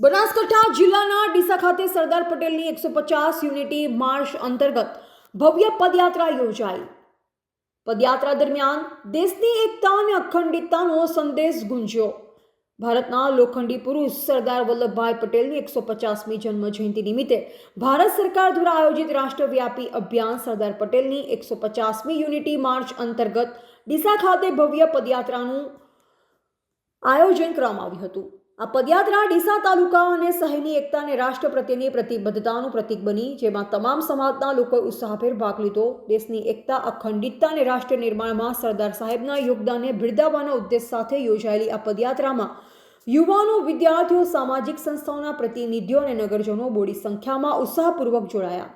બનાસકાંઠા જિલ્લાના ડીસા ખાતે સરદાર પટેલની એકસો પચાસ યુનિટી માર્ચ અંતર્ગત ભવ્ય પદયાત્રા યોજાઈ. પદયાત્રા દરમિયાન દેશની એકતા અને અખંડિતતાનો સંદેશ ગુંજ્યો. ભારતના લોખંડી પુરુષ સરદાર વલ્લભભાઈ પટેલની એકસો પચાસમી જન્મ જયંતિ નિમિત્તે ભારત સરકાર દ્વારા આયોજિત રાષ્ટ્રવ્યાપી અભિયાન સરદાર પટેલની એકસો પચાસમી યુનિટી માર્ચ અંતર્ગત ડીસા ખાતે ભવ્ય પદયાત્રાનું આયોજન કરવામાં આવ્યું હતું. આ પદયાત્રા ડીસા તાલુકા અને શહેરની એકતા અને રાષ્ટ્ર પ્રત્યેની પ્રતિબદ્ધતાનું પ્રતીક બની, જેમાં તમામ સમાજના લોકોએ ઉત્સાહભેર ભાગ લીધો. દેશની એકતા, અખંડિતતા અને રાષ્ટ્ર નિર્માણમાં સરદાર સાહેબના યોગદાનને બિરદાવવાના ઉદ્દેશ સાથે યોજાયેલી આ પદયાત્રામાં યુવાનો, વિદ્યાર્થીઓ, સામાજિક સંસ્થાઓના પ્રતિનિધિઓ અને નગરજનો બોડી સંખ્યામાં ઉત્સાહપૂર્વક જોડાયા.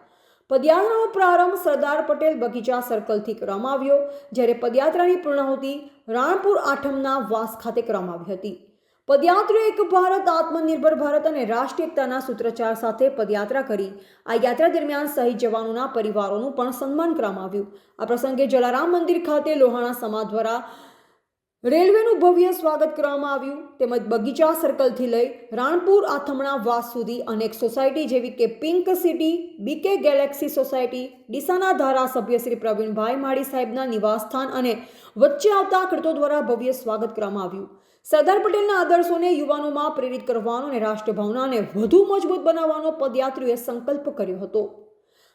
પદયાત્રાનો પ્રારંભ સરદાર પટેલ બગીચા સર્કલથી કરવામાં આવ્યો, જ્યારે પદયાત્રાની પૂર્ણાહુતિ રાણપુર આઠમના વાસ ખાતે કરવામાં આવી હતી. પદયાત્રીઓ એક ભારત, આત્મનિર્ભર ભારત અને રાષ્ટ્રીય એકતાના સૂત્રચાર સાથે પદયાત્રા કરી. આ યાત્રા દરમિયાન શહીદ જવાનોના પરિવારોનું પણ સન્માન કરવામાં આવ્યું. આ પ્રસંગે જલારામ મંદિર ખાતે લોહાણા સમાજ દ્વારા રેલવેનું ભવ્ય સ્વાગત કરવામાં આવ્યું. તેમજ બગીચા સર્કલથી લઈ રાણપુર, આથમણા, વાસ સુધી અનેક સોસાયટી જેવી કે pink city, BK galaxy society, ડીસાના ધારાસભ્ય શ્રી પ્રવીણભાઈ માળી સાહેબના નિવાસસ્થાન અને વચ્ચે આવતા ખેડૂતો દ્વારા ભવ્ય સ્વાગત કરવામાં આવ્યું. સરદાર પટેલના આદર્શોને યુવાનોમાં પ્રેરિત કરવાનો અને રાષ્ટ્રભાવનાને વધુ મજબૂત બનાવવાનો પદયાત્રીઓએ સંકલ્પ કર્યો હતો.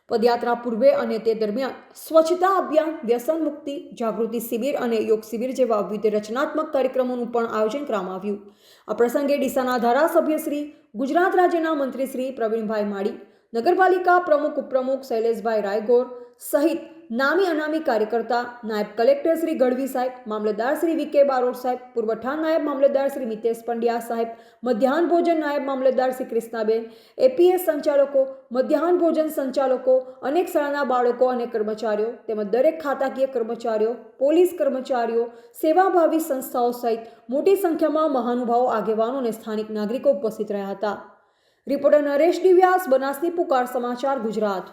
પદયાત્રા પૂર્વે અને તે દરમિયાન સ્વચ્છતા અભિયાન, વ્યસન મુક્તિ, જાગૃતિ શિબિર અને યોગ શિબિર જેવા વિવિધ રચનાત્મક કાર્યક્રમોનું પણ આયોજન કરવામાં આવ્યું. આ પ્રસંગે ડીસાના ધારાસભ્ય શ્રી, ગુજરાત રાજ્યના મંત્રી શ્રી પ્રવીણભાઈ માળી, નગરપાલિકા પ્રમુખ ઉપપ્રમુખ શૈલેષભાઈ રાયગોર સહિત નામી અનામી કાર્યકર્તા નાયબ કલેક્ટર શ્રી ગઢવી સાહેબ, મામલતદાર શ્રી વિકે બારોટ સાહેબ, પુરવઠા નાયબ મામલતદાર શ્રી મિતેશ પંડ્યા સાહેબ, મધ્યાહન ભોજન નાયબ મામલતદાર શ્રી કૃષ્ણાબેન, એપીએસ સંચાલકો, મધ્યાહન ભોજન સંચાલકો, અનેક શાળાના બાળકો અને કર્મચારીઓ, તેમજ દરેક ખાતાકીય કર્મચારીઓ, પોલીસ કર્મચારીઓ, સેવાભાવી સંસ્થાઓ સહિત મોટી સંખ્યામાં મહાનુભાવો, આગેવાનો અને સ્થાનિક નાગરિકો ઉપસ્થિત રહ્યા હતા. રિપોર્ટર નરેશ દિવ્યાસ, બનાસની પુકાર સમાચાર, ગુજરાત.